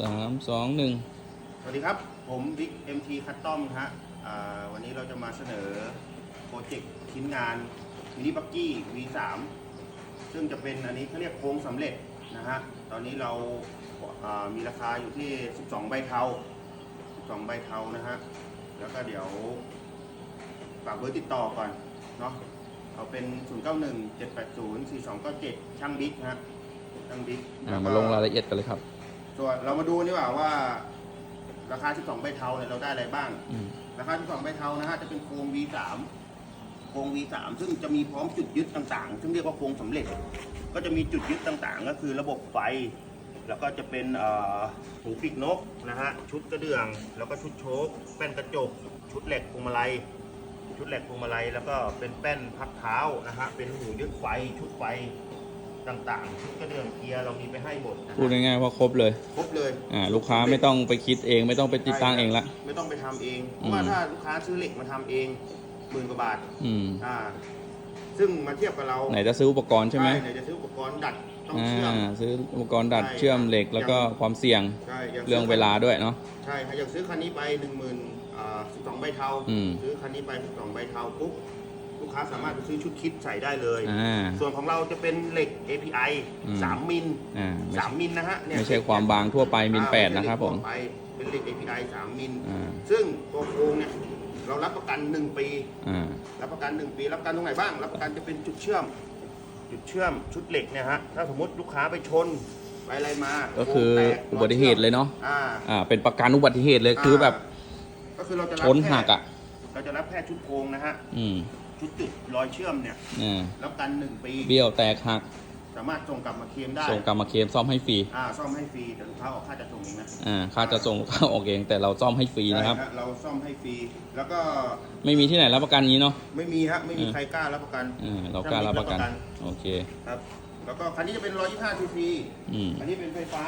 สามสองหนึ่งสวัสดีครับ ผมบิ๊ก MT คัตตอมฮะอ่าวันนี้เราจะมาเสนอโปรเจกต์ชิ้นงานมินิบักกี้ V3 ซึ่งจะเป็นอันนี้เขาเรียกโค้งสำเร็จนะฮะ ตอนนี้เราอ่ามีราคาอยู่ที่ 12 ใบเทา12 ใบเทานะฮะ แล้วก็เดี๋ยวฝากเบอร์ติดต่อก่อนเนาะเอาเป็น 091 780 4297 ช่างบิ๊กฮะช่างบิ๊กอ่ามาลงรายละเอียดกันเลยครับ ส่วนเรามาดูนี่ว่าว่า ราคา 12 ใบเทาเนี่ยเราได้อะไรบ้าง อืมราคา 12 ใบเทานะฮะจะเป็นโครง V3 โครง V3 ซึ่งจะมีพร้อมจุดยึดต่างๆ ซึ่งเรียกว่าโครงสำเร็จ ก็จะมีจุดยึดต่างๆ ก็คือระบบไฟ แล้วก็จะเป็นเอ่อหูปีกนกนะฮะชุดกระเดื่อง แล้วก็ชุดโชคแป้นกระจก ชุดเหล็กพวงมาลัย ชุดเหล็กพวงมาลัยแล้วก็เป็นแป้นพักเท้านะฮะเป็นหูยึดไฟชุดไฟ ต่างๆชุดกระเดื่องเกียร์เรามีไปให้หมดนะฮะพูดง่ายๆว่าครบเลยครบเลยอ่าลูกค้าไม่ต้องไปคิดเองไม่ต้องไปติดตั้งเองละ ไม่ต้องไปทำเองเพอืราะมว่าถ้าลูกค้าซื้อเหล็กมาทำเองหมื่นกว่าบาทอืม อ่า ซึ่งมาเทียบกับเราไหนจะซื้ออุปกรณ์ใช่ไหมไหนจะซื้ออุปกรณ์ดัดต้องอ่าเชื่อม ซื้ออุปกรณ์ดัดใช่ เชื่อมเหล็กแล้วก็ความเสี่ยงใช่ย่าเรื่องเวลาด้วยเนาะ ใช่ครับอย่างซื้อคันนี้ไปหนึ่งหมื่นอ่าสิบสองใบเทาอืม ซื้อคันนี้ไปสิบสองใบเทาปุ๊บ ลูกค้าสามารถไปซื้อชุดคิดใส่ได้เลย อ่า ส่วนของเราจะเป็นเหล็ก API อืมสามมิล อ่าไม่สามมิลนะฮะเนี่ยไม่ใช่ความบางทั่วไปมิลอ่าแปดไใช่นะครับผมเหล็กทั่วไปเป็นเหล็ก API สามมิล อ่า ซึ่งตัวโครงเนี่ยเรารับประกันหนึ่งปี อ่า รับประกัน 1 ปี รับประกันตรงไหนบ้าง รับประกันจะเป็นจุดเชื่อม จุดเชื่อมชุดเหล็กเนี่ยฮะ ถ้าสมมติลูกค้าไปชนไปอะไรมาก็คือโงแตกอุบัติเหตุเลยเนาะ อ่าอ่า เป็นประกันอุบัติเหตุเลยคือแบบก็คือเราจะชรับนแค่หักอะเราจะรับแค่ชุดโครงนะฮะ อืม ชุดจุดรอยเชื่อมเนี่ยอ่ารับประกัน1ปี เบี้ยวแตกหัก สามารถส่งกลับมาเคลมได้ส่งกรรมมาเคลมซ่อมให้ฟรี อ่าซ่อมให้ฟรีแต่ลูกค้าออกค่าจะส่งเองนะอ่า ค่าจะส่งค่าออกเอง แต่เราซ่อมให้ฟรีนะครับ ใช่ฮเราซ่อมให้ฟรีแล้วก็ไม่มีที่ไหนรับประกันนี้เนาะ ไม่มีฮะไม่มีอืม ใครกล้ารับประกัน อ่า เรากล้ารับประกัน โอเค ครับ แล้วก็คันนี้จะเป็น 125 cc อืม อันนี้เป็นไฟฟ้า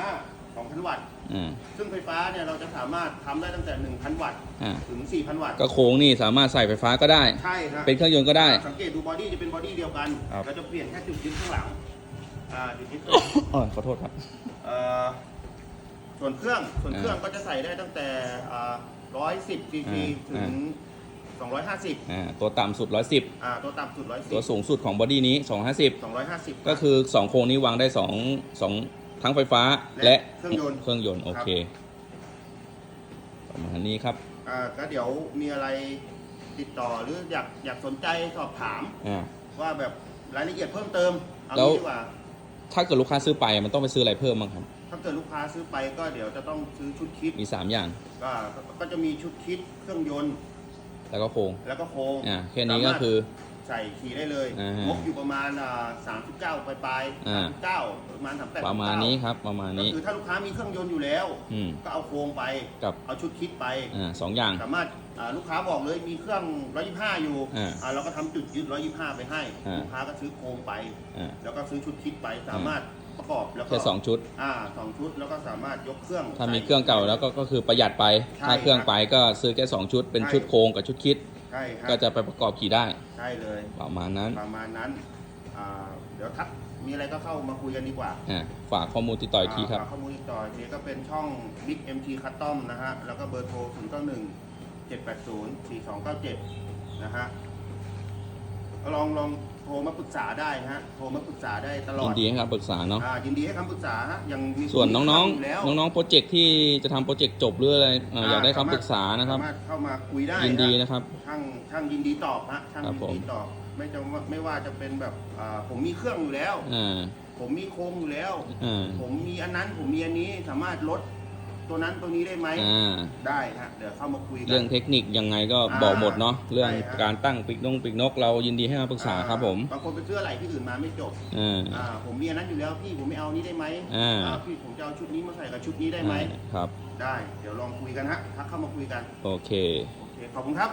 2,000 วัตต์ อ่า ซึ่งไฟฟ้าเนี่ยเราจะสามารถทำได้ตั้งแต่ 1,000 วัตต์อ่า ถึง 4,000 วัตต์ ก็โค้งนี่สามารถใส่ไฟฟ้าก็ได้ ใช่ครับเป็นเครื่องยนต์ก็ได้ สังเกตดูบอดี้จะเป็นบอดี้เดียวกัน ครับ เราจะเปลี่ยนแค่จุดยึดข้างหลัง อ่าจุดยึดอ๋อขอโทษครับ เอ่อส่วนเครื่องส่วนเครื่องก็จะใส่ได้ตั้งแต่อ่า110 cc ถึอ่าง250อ่า ตัวต่ำสุด 110 อ่าตัวต่ำสุดตัว110สูงสุดของบอดี้นี้250 250 ก็คือ 2 โครงนี้วางได้2 2 ทั้งไฟฟ้าและและเครื่องยนต์เครื่องยนต์โอเคประมาณนี้ครับอ่าก็เดี๋ยวมีอะไรติดต่อหรืออยากอยากสนใจสอบถาม อ่า ว่าแบบรายละเอียดเพิ่มเติมเอาแล้ว งี้ดีกว่า ถ้าเกิดลูกค้าซื้อไปมันต้องไปซื้ออะไรเพิ่มบ้างครับ ถ้าเกิดลูกค้าซื้อไปก็เดี๋ยวจะต้องซื้อชุดคิดมี 3 อย่าง ก็ก็จะมีชุดคิดเครื่องยนต์แล้วก็โครงแล้วก็โครงอ่าแค่นี้ก็คือ ใส่ขี่ได้เลยอ่างบอยู่ประมาณอ่าสามสิบเก้าปลายปลายอ่าเก้าประมาณสามแปดประมาณนี้ครับ ประมาณก็นี้คือถ้าลูกค้ามีเครื่องยนต์อยู่แล้ว อืมก็เอาโครงไป กับเอาชุดคิดไป อ่าสองอย่าง สามารถอ่าลูกค้าบอกเลยมีเครื่อง 125 อยู่อ่าอ่าเราก็ทำจุดยึด 125 ไปให้ อ่า ลูกค้าก็ซื้อโครงไป อ่าแล้วก็ซื้อชุดคิดไปสามารถประกอบแล้วก็แค่สองชุด อ่าสองชุดแล้วก็สามารถยกเครื่องถ้ามีใส่ เครื่องเก่าแล้วก็ก็คือประหยัดไป ใช่ถ้าเครื่องไปก็ซื้อแค่2ชุดเป็นใช่ ชุดโครงกับชุดคิด ใช่ครับก็จะไปประกอบขี่ได้ใช่เลย ประมาณนั้นประมาณนั้นอ่าเดี๋ยวทักมีอะไรก็เข้ามาคุยกันดีกว่าอ่าฝากข้อมูลติดต่ออีกทีครับาข้อมูลติดต่ออีกทีก็เป็นช่อง Big MT Custom นะฮะ แล้วก็เบอร์โทร 0 9 1 7 8 0 4 2 9 7 นะฮะก็ ลองลองโทรมาปรึกษาได้นะฮะโทรมาปรึกษาได้ตลอยิดนดีให้คำปรึกษาเนาะอ่ายินดีให้คำปรึกษาฮะยังมีส่วนน้องอยู่แล้วๆน้องๆโปรเจกต์ที่จะทำโปรเจกต์จบหรืออะไรเอ่ออยากได้คำปรึกษานะครับสามารถเข้ามาคุยได้ยินดีฮะนะครับ ช่างช่างยินดีตอบฮะช่างครับยินผม ดีตอบไม่จะว่าไม่ว่าจะเป็นแบบอ่าผมมีเครื่องอยู่แล้ว อ่าผมมีโครงอยู่แล้ว อ่าผมมีอันนั้นผมมีอันนี้สามารถลด ตัวนั้นตัวนี้ได้ไหมอ่า ได้ฮะเดี๋ยวเข้ามาคุยกั เรื่องเทคนิคยังไงก็บอกหมดเนาะเรื่องใช่ครับการตั้งปีกนงปีกนก เรายินดีให้คำปรึกษาครับผมบางคนไปซื้ออะไรที่อื่นมาไม่จบอ่า อ่าผมมีอันนั้นอยู่แล้วพี่ผมไม่เอานี้ได้ไหมอ่าอ่าพี่ผมจะเอาชุดนี้มาใส่กับชุดนี้ได้ไหมครับ ได้ เดี๋ยวลองคุยกันฮะทักเข้ามาคุยกัน โอเค โอเค ขอบคุณครับ